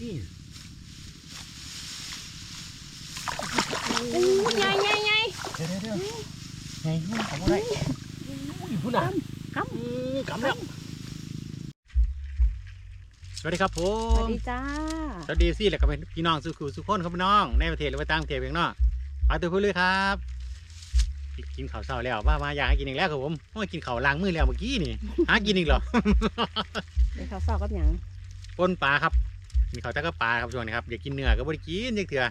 นี่โอ้ยใหญ่ใหญ่ใหญ่เดี๋ยวเดี๋ยวเดี๋ยวไงหุ้นของอะไรอุ้ยหุ้นอะกำอืมกำแล้วสวัสดีครับผสวัสมดีจ้าสวัสดีสิแล้วก็เป็นพี่น้องสุขุสุขคนครับพี่น้อง ในประเทศหรือว่าต่างประเทศเพียงเนาะปาตัวพูดเลยครับกินข้าวเช้าแล้วว่ามาอยากให้กินอีกแล้วครับผมว่ากินข้าวล้างมือแล้วเมื่อกี้นี่หากินอีกเหรอเดี๋ยวเขาเฝ้ากับหยังปนปลาครับ มีข้าวตะกะปลาครับช่วงนี้ครับอยากกินเนื้อก็บ่ได้กินจังเถื่อ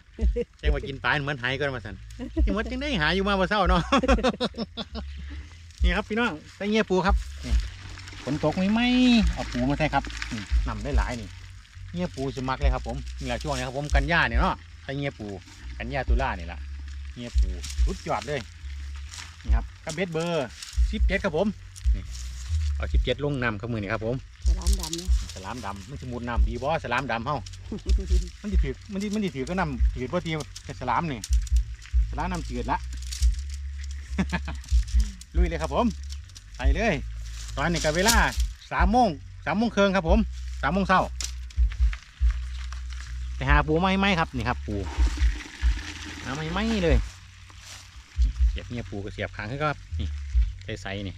จังว่ากินปลาเหมือนหายก็มาสั่นที่มดจังได้หาอยู่มาบ่เช้าเนาะ นี่ครับพี่น้องไตเงียปูครับนี่ฝนตกไหมไหมเอาปูมาใส่ครับนี่นำได้หลายนี่เงียปูสมักเลยครับผมนี่แหละช่วงนี้ครับผมกันยาเนี่ยเนาะไตเงียปูกันยาตุลานี่แหละเงียปูรุดยอดเลยนี่ครับกระเบ็ดเบอร์สิบเจ็ดครับผมนี่เอาสิบเจ็ดลงน้ำข้ามือนี่ครับผม ใส่ร้านดำเนี่ยส ลามดำมันสมุดน้ำดีบ่สลามดำเฮา มันจะถือมันจะมันจะถือก็น้ำจืดบ่ทีแต่สลามนี่สลามน้ำจืดละ ลุยเลยครับผมใส่เลย ตอนนี้กับเวลาสามโมงสามโมงครึ่งครับผมสามโมงเช้าไปหาปูไม้ไม้ครับนี่ครับ ปูหาไม้ไม้เลยเสียบเนี่ยปูก็เสียบขางให้ก็นี่ใส่ใส่นี่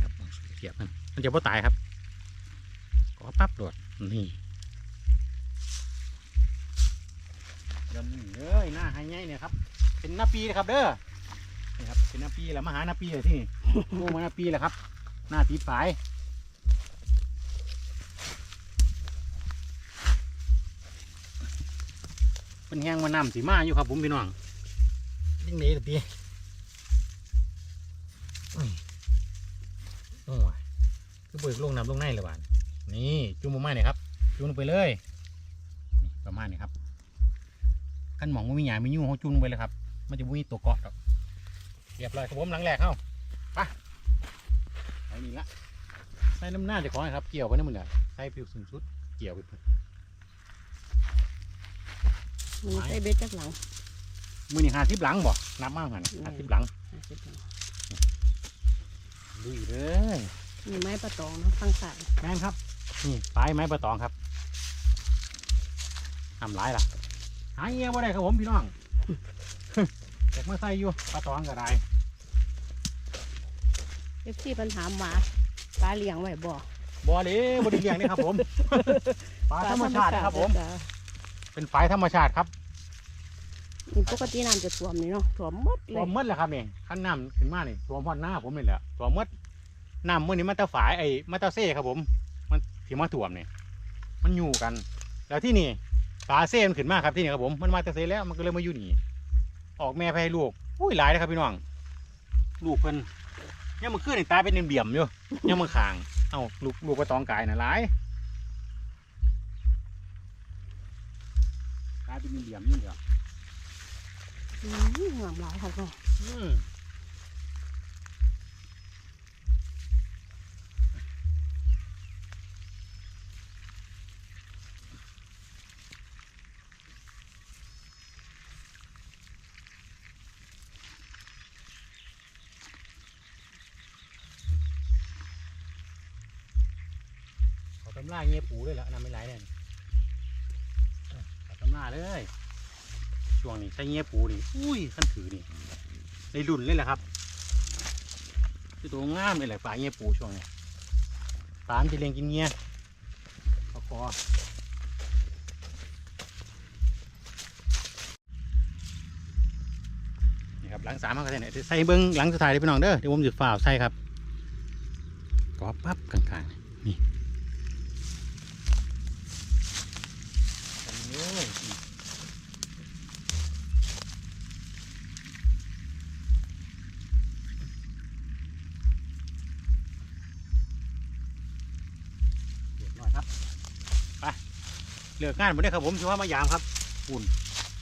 ครับเสียบมันมันจะบ่ตายครับ ก็ปั๊บโดดนี่เดินนี่เลยหน้าหายไงเนี่ยครับ เป็นหน้าปีนะครับเด้อนี่ครับเป็นหน้าปีแล้วมาหาหน้าปีเลยที่นี่ลูกมาหน้าปีแล้วครับ หน้าปีปลายเป็นแห้งมาน้ำสีมาอยู่ครับผมพี่น้องยิ่งหนีตะปีอุ้ยโอ้ยคือเบิกลงน้ำลงในเลยบ้าน นี่จุ่มลงมาเนี่ยครับ จุ่มลงไปเลยนี่ประมาณนี้ครับขั้นหมองว่ามีหยามียุ่งเขาจุ่มลงไปเลยครับ มันจะมีตัวเกาะดอกเรียบร้อยครับผมหลังแรกเข้าไปไอ้นี่ละใส่น้ำหน้าเจะของครับ เกี่ยวไปนั่นมันเนี่ยใส่ผิวสูงสุดเกี่ยวไปเพิ่นมันใส่เบ็ดจากหลังมือนี่หาทิพหลังบ่นับมากหันหาทิพหลังห้าสิบหลังลุยเลยมีไม้ประตองเนาะฟังสายแม่นครับ นี่ปลายไม้ประตองครับทำร้ายล่ะ หาเงี้ยบ่ได้ครับผมพี่น้องเด็กมาใส่อยู่ปลาตองก็ได้เอฟซีปัญหามว่าปลาเลี้ยงไว้บ่บ่เลยบ่ได้เลี้ยงนี่ครับผมปลาธรรมชาติครับผมจ้ะเป็นฝายธรรมชาติครับนี่ปกติน้ำจะท่วมนี่เนาะท่วมหมดเลตัวยมดแหละครับนี่ขั้นน้ำขึ้นมานี่ตัวมอดหน้าผมนี่แหละตัวมดน้ำมื่อนี้มันตะฝายไอ้มันตะเซ่ครับผมมัน ที่มาถ่วมนี่มันอยู่กัน แล้วที่นี่ปลาเซ่มันขึ้นมาครับที่นี่ครับผมมันมาตะเซ่แล้วมันก็เลยมาอยู่นี่ออกแม่ไปให้ลูกอุ้ยหลายเลยครับพี่น้อง ลูกเพิ่นยังมันขึ้นนี่ตายเป็นเบี่ยมๆอยู่ยังมันขางเอ้าลูกลูกกระตองกายน่ะหลายกลายเป็นเบี่ยมๆนี่เหรออืมงามหลายครับเนาะำล่าเงี้ยปูด้วยแล้วนำไม่ไรเนี่ยตำล่าเลยช่วงนี้ใช้เงี้ยปูนี่อุ้ยขั้นถือนี่ในรุ่นเลยแหละครับคือตัวง่ามเลยแหละปลาเงี้ยปูช่วงนี้ปลามันจะเลี้ยงกินเงี้ยเอคอนี่ครับหลังสามมันก็ใส่ไหนใส่เบิ้งหลังสุดท้ายเลยพี่น้องเด้อเดี๋ยวผมจะฝ่าใส่ครับกอปั๊บกลางๆนี่โอ้ย เรียบร้อยครับ ไป เลือกงานหมดได้อครับผมชัวามายามครับปุ่น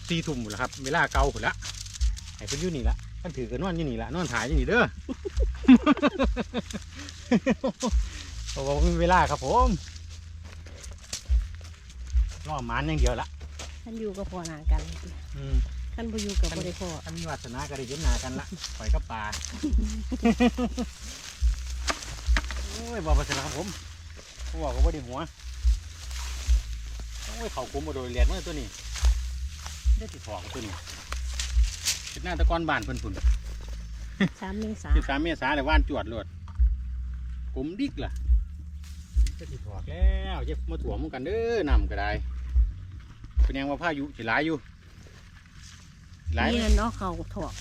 สี่ทุ่มหมดแล้วครับเวลาเก่าหมดละให้เป็นอยู่นี่ละท่านถือกันนอนอยู่นี่ละนอนถ่ายอยู่นี่เด้อโอ้โหมีเวลาครับผมรอหมันอย่างเดียวละท่านอยู่กับพ่อหนากันอืม ท่านบ่อยู่กับบ่ได้พ่อถ้ามีวาสนาก็ได้เห็นหน้ากันละปล่อยกับปลา โอ้ยบอกภาษาครับผมเขาบอกว่าบ่ได้หัวโอ้ยยเขาคุ้มมาโดยเรียนมาตัวนี้ได้ติดถอกตัวนี้ติดหน้าตะกอนบ้านเพิ่นพุ่นสามเมษาสิบสามเมษาแต่ว่านจวดโลดกลมดิกล่ะได้ติดถอกแล้วเจ็บมาถ่วมกันเด้อนำก็ได้เป็นยังว่าพายุสิหลายอยู่หลายนี่นั่นเนาะเขาถอก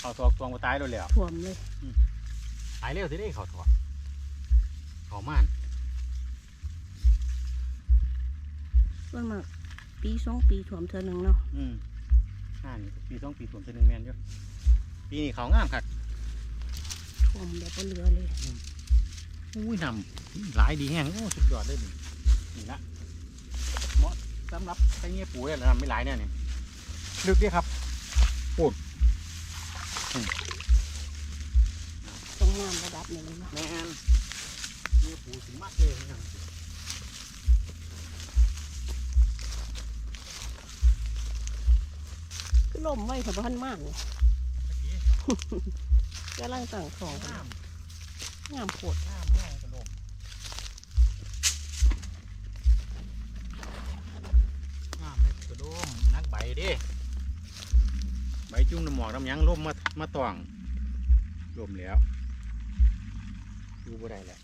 เขาถอกตวงมาตายแล้วแล้วท่วมเลยตายเร็วสิได้เขาถอกเขาม่าน ส่วนมากปีสองปีท่วมเท่อหนึงเนาะอืมอ่านี่ปีสองปีสวมตัวหนึ่งแมนอยู่ปีนี้เขางามครับท่วมแบบบ่เหลือเลยอุ้ยนำหลายดีแห้งโอ้สุดยอดเลยนี่นี่ละเหมาะสำหรับไอ้เงี้ยปุ๋ยแล้วนำไม่หลายเนี่ยนี่ลึกดีครับตรงน้ำระดับหนึ่งเนาะแมนเงี้ยปุ๋ยถึงมากเลยนะ ลมไว้ค่ะพันมากเลยกำลังตั้งของงามงามโพดงามงามกระโดดงามเลยกระโดงนักใบเดิใบจุ่มน้ำหมอกน้ำหยังล่มมามาตองล่มแล้วดูบ่ได้แหละ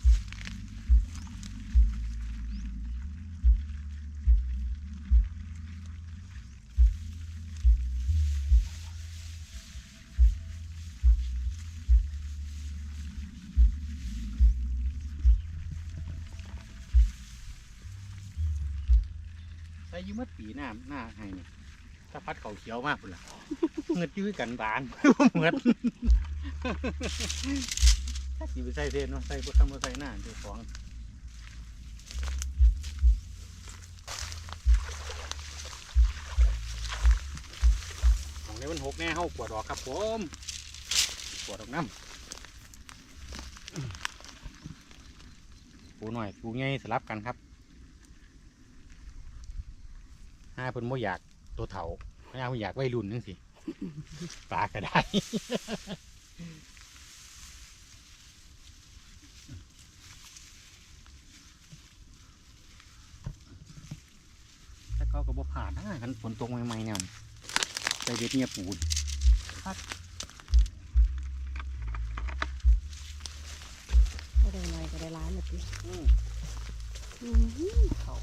ส่อยืมดปีหน้าหน้าให้นี่ถ้าพัดเขาเขียวมากพุ่นล่ะ เงิดอยื้อกันบาน เหมือนถ้าสีไปใส่เทนเนาะใส่พวกคำว่าใส่หน้าเจ้าของของในวันหกแน่เฮากวดออกครับผมกวดออกน้ำปูหน่อยปูใหญ่สลับกันครับ ห้า เพิ่นบ่อยากตัวเถาห้าเพิ่นอยากวัยรุ่นจังสิปลาก็ได้ แต่เขาก็บ่ผ่านนะคันฝนตกใหม่ๆเนี่ยใส่เบ็ดเนี่ยปูนก็ได้หน่อยก็ได้ร้ายหมดเลยอือหือเขา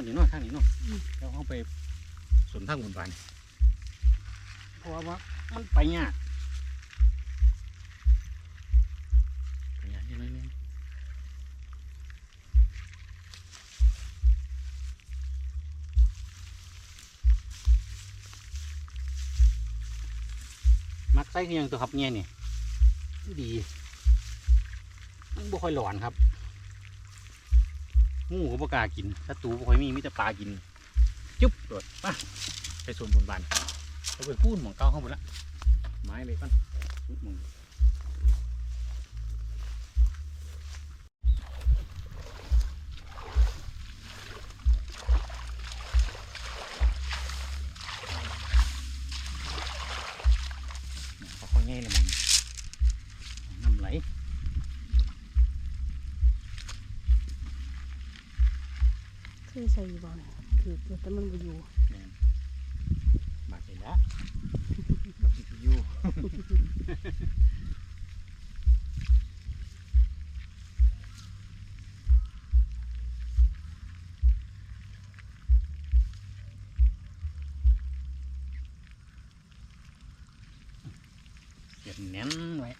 ใส่หอนอยู่เนอกทางนี้เนาะอืมแล้วเขาไปสวนทางบนบานเพราะว่ามันไปยากไปยากนิดหน่อยนึงมักใส่คือหยังตัวขับเงี้ยนี่ดีมันบ่ค่อยหลอนครับ งูก็บ่กล้ากินศัตรูบ่ค่อยมีมีแต่ปลากิน จุ๊บโดดมาไปส่วนบนบานเราไปพูดหมองเก้าเข้างบนละไม้เลยก่อนอุ๊ยหมองเขาเขาแง่เลยมันน้ำไหล เคยใส่อยู่บ่อนถือแต่มันบ่อยู่แม่มาเสร็จแล้วบักซียูเก็บแน่นไว้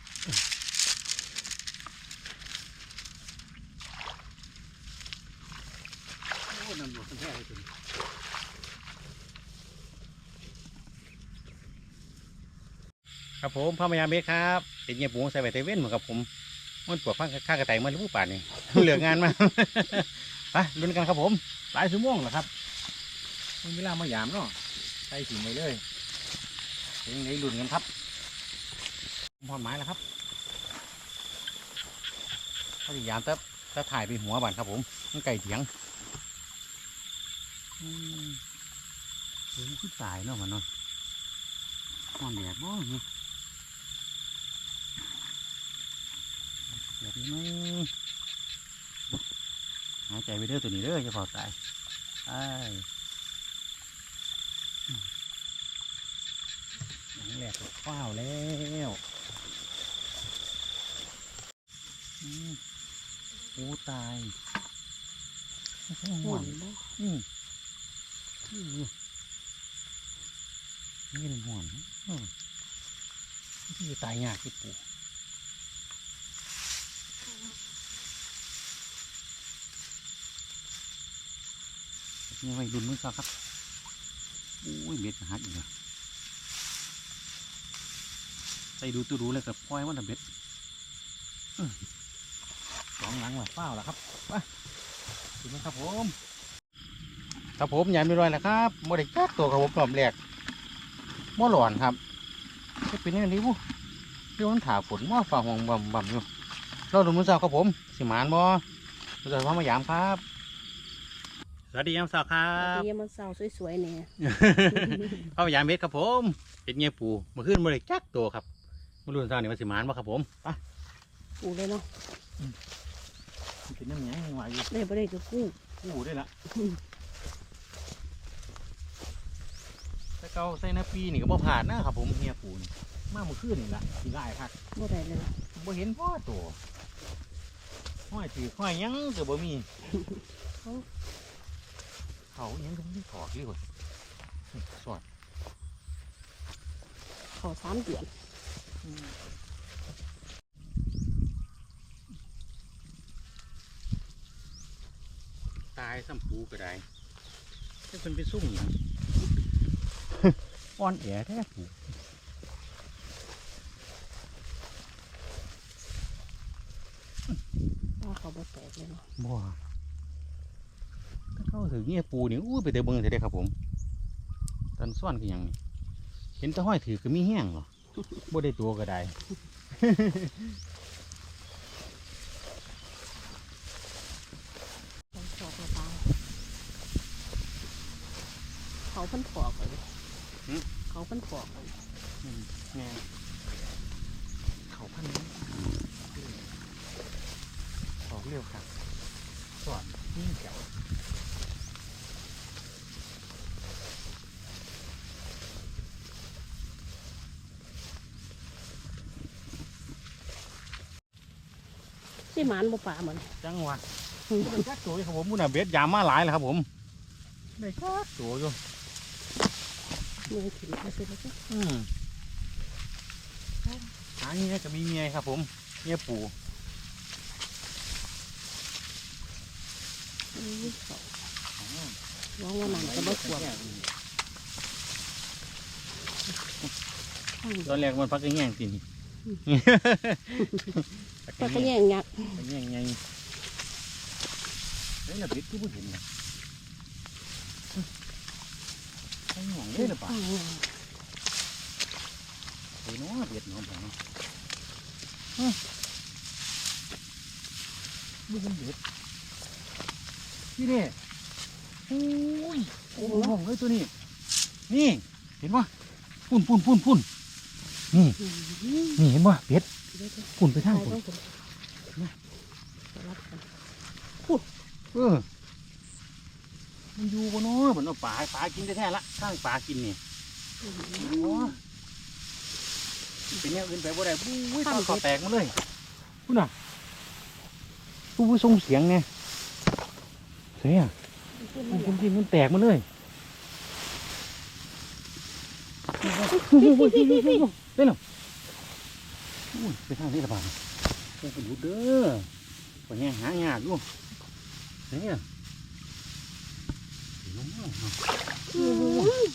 โอ้นำหมดทั้งแท้เลยคุณ ครับผมพามายามเบสครับเป็นเงียบหมูใส่ใบเตเว่นเหมือนกับผมมันปวดข้างข้างกระต่ายมันรู้ป่านนี่เหลืองานมาไปลุ้นกันครับผมหลายชั่วโมงแล้วครับมีเวลามายามเนาะใส่ถุงไปเลยถึงได้ลุ้นกันครับพอดไม้แล้วครับเขาจะยามแต่แต่ถ่ายไปหัวบันครับผมมันไก่เถียงอืมเฮ้ยคือตายเนาะมันเนาะนอนแดดบ่ เนี่ยแบบนี้มั้งหายใจไปเด้อตัวนี้เด้อจะพอตายไอ้ายหลังแหลกก็ฟ้าวแล้วอืมโอ้ตายไม่ใช่ห่ห่ววงงบ่อืมอืมนี่เป็นห่วงอืมที่ตายยากที่ปู่ นี่ไว้ดุนมือซะครับอุ้ยเบ็ดหักอีกแล้วใส่ดูตัวดูเลยกับปล่อยมันนะเบ็ดอื้อสองหลังว่ะเปล่าแล้วครับไปดูไหมครับผมครับผมยามไม่ร้อยแล้วครับโมได้จักตัวครับผมรอบแรกหม้อหลอนครับจะเป็นยังไงดีบุเรื่องมันถาฝนหม้อฝ่าห่วงบ่มบ่มอยู่เราดูมือสาวครับผม สิหมานบ่เราจะพามายามครับ สวัสดียามสาวครัสวับ สดีมันเศร้าสวยๆเนี่ยพามายามเม็ดครับผม เป็นเงี้ยปูเมื่อคืนโมได้จักตัวครับมาดูสาวนี่ว่าสิหมานบ่ครับผมไปปูเลยเนาะเป็นน้ำยังไหวอยู่ได้บ่ได้ก็กู้ปูได้ละแต่เก่าใส่หน้าปีนี่ก็บ่ผ่านนะครับผมเฮียปูนี่มาเมื่อคืนนี่ละสิได้ครับบ่ได้เลยบ่เห็นพ่อตัวห้อยถือห้อยหยังก็บ่มี เขาเขาอิหยังก็ไม่ถอดเลยคนสอดเขาสามเดือนตายซ้ำปูก็ได้จะเป็นไปซุ่มหยังอ่อนแอแท้ปูว่าเขาบ่แตกเลยเนาะบ่ถ้า เข้าถึงเงี้ยปูนี่อู้ไปแต่เบิ่งเถอะเด้ครับผมตอนซ่อนคือหยังนี่เห็นแต่ห้อยถือก็มีแห้งเหรอบ่ได้ตัวก็ได้เขาถอกระตายเขาเพิ่นถอกเลยเขาเพิ่นถอกเลยแม่เขาพันนี้ออกเร็วครับสอนนี่เจ้า สิหมานบ่ป่าเหมือนจังหวะได้จักตัวอยู่ครับผมมุน่ะเบ็ดยามมาหลายแล้วครับผมได้จักตัวอยู่มือถิ่นไปสิแล้วจ้ะอืมหาเงี้ยก็มีเงี้ยครับผมเงี้ยปูอือเขาร้องว่านั่นก็บ่ควรข้างตอนแรกมันพักแง่ง ๆสินี่ก็ก็แยงยักษ์พักแง่งไงเฮ้ยน่ะเบ็ดคือผู้เห็นนะไอ้หน่องเลยหรือเปล่าข้างล่างเฮ้ยเนาะเบ็ดเนาะผมเนาะนี่เป็นเบ็ดนี่เด้โอ้ยโอ้โหเฮ้ยตัวนี้ นี่ เห็นปะปุ่นปุ่นปุ่นปุ่น นี่อืมนี่เห็นปะเป็ดเดี๋ยวๆปุ่นไปทางตายปุ่นต้องผมสลับกันเออมันอยู่บนน้อเหมือนเอาปลาปลากินแท้ๆละข้างปลากินนี่อืมโอ้เป็นแนวอื่นไปบ่ได้บุ้ยตาขอแตกมาเลยพูดน่ะผู้ผู้ทรงเสียงไงเสียมันคุณกินมันแตกมาเลย ได้หรออุ้ยไปทางนี้ละบาดโอ้ยดูเด้อปแห้งหายากอยู่เนี่ยน้องเนาะเฮ้ย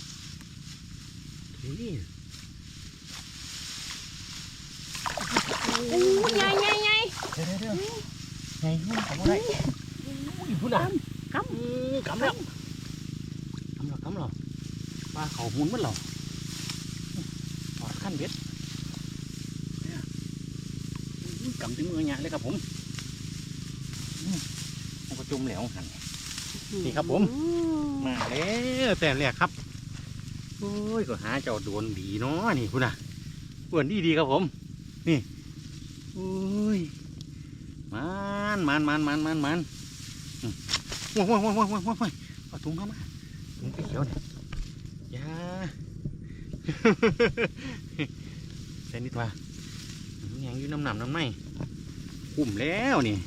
ใหญ่ใหญ่ใหญ่เดี๋ยวเดี๋ยวเดี๋ยวไงมันทำอะไรอุ้ยพูดอะกำแล้วกำแล้วกำแล้วปลาเขาหมุนมันเหรอปอด ขั้นเบ็ดกำถึงมือเนี่ยเลยครับผมอืมมันก็จุ่มแล้วหันนี่ครับผม มาแล้วแต่แรกครับ โอ้ยก็หาเจ้าโดนดีเนาะนี่คุณน่ะอ้วนดีดีครับผม นี่โอ้ยมันมันมันมันมันมันว้าวว้าวว้าวว้าวว้าวว้าวเอาถุงเข้ามาถุงไปเขียวเนี่ยยา ใส่นิดว่ามันยังอยู่น้ำหนำน้ำไหมคุ้มแล้วนี่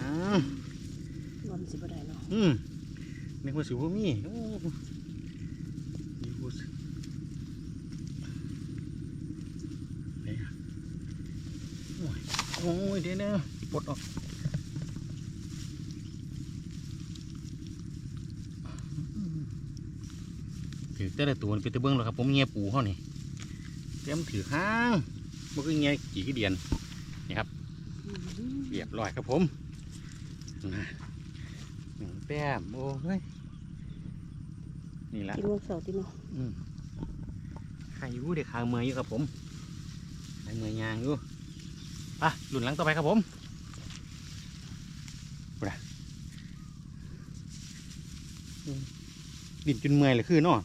อ้าวนอนสิบ่ได้เนาะอืมนึกว่าสิบ่มีโอ้อยู่สิไหนอะโอ้ยโอ้ยเดี๋ยวนะปลดออก แต่ละตัวนี่เป็นตะเบิ้งแล้วครับผมเงียปูเขานี่เตรียมถือข้างมันก็เงียกี่ขี้เดียนอืมเรียบร้อยครับผมนะหนึ่งแต้มโอ้ยนี่ละกินวันเสาร์ที่เนาะอืมใครอยู่เด็กขางเมืองอยู่ครับผมขางเมืองยางอยู่ไปะหลุนหลังต่อไปครับผมไปละอืมดินจนเมื่อยเลยคือเนาะ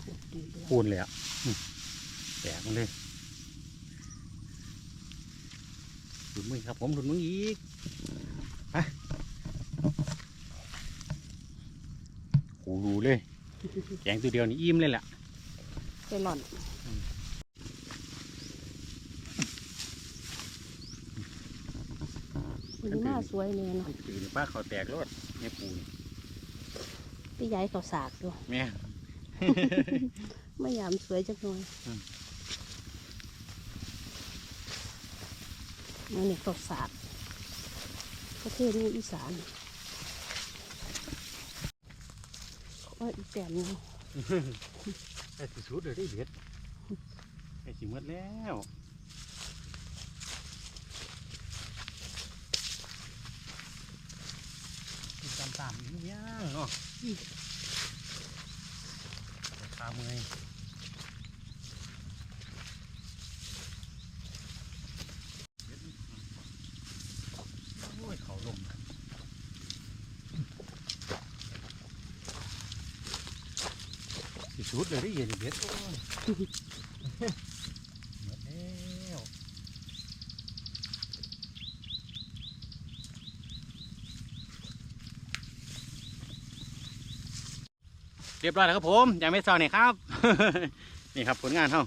พูดดีด้วยปูนเลยอะอืมแตกมันเลยหลุนมือครับผมหลุนมืออีกไปโอ้รูเลย แกงตัวเดียวนี่อิ่มเลยแหละไปหล่อนอืมมันหน้าสวยเลยเนาะตื่นป้าเขาแตกรถ แม่ปูนี่พี่ยายเขาสากด้วยแม่ ไม่ยามสวยจักหน่อยอืมนั่นนี่เขาสากประเทศนี้อีสานโอ้ยอีแต้มเนาะไอ้สิสุดเลยได้เบ็ดไอ้สิหมดแล้ว ตามตามย่างเนาะขาเมือยโอ้ยเขาลงสิสุดเลยได้ย็นเบ็ดโอ้ย หมดแล้ว เรียบร้อยแล้วครับผมยังไม่เศร้าเนี่ยครับ นี่ครับผลงานเขา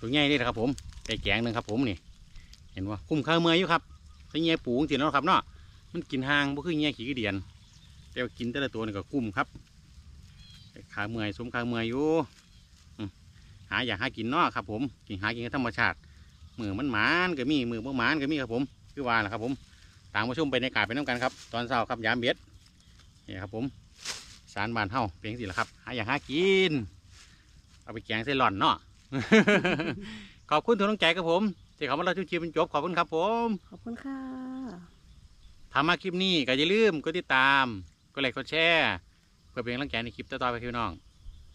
ตัวใหญ่นี่แหละครับ ผมไก่แกงหนึ่งครับ ผมนี่ เห็นว่าคุ้มค่าเมื่อยอยู่ครับถ้าเงี้ยปูงๆแล้วครับเนาะมันกินหางบ่คือเงี้ยขี้กระเดียน แต่ว่ากินแต่ละตัวนี่ก็คุ้มครับขาเมื่อยสมขาเมื่อยอยู่หาอยากหากินเนาะครับ ผมกินหากินธรรมชาติมือมันหมานก็มีมือบ่หมานก็มีครับ ผมคือว่าแหละครับ ผมตามมาชมไปในกาไปน้ำกันครับ ตอนเช้าครับยามเบ็ดนี่ครับผม สารบานเฮาเป็นสิละครับหาอยากหากิน เอาไปแกงใส่หล่อนเนาะ ขอบคุณทุกน้องใจครับผมที่เขามาเราชุชีพเป็นจบขอบคุณครับผมขอบคุณค่ะทำมาคลิปนี้ก็อย่าลืมกดติดตามกดไลค์กดแชร์เพื่อเป็นกำลังใจในคลิปต่อๆไปพี่น้อง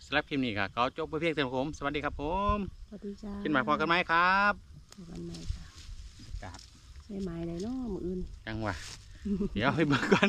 สำหรับคลิปนี้ก็ขอจบไปเพียงเท่านี้ครับผม สวัสดีครับผมสวัสดีจ้ากินหมายพอกันไหมครับพบกันใหม่จ้ะครับใส่ไม้เลยเนาะมืออื่นจังหวะเดี๋ยวให้เบิกก่อน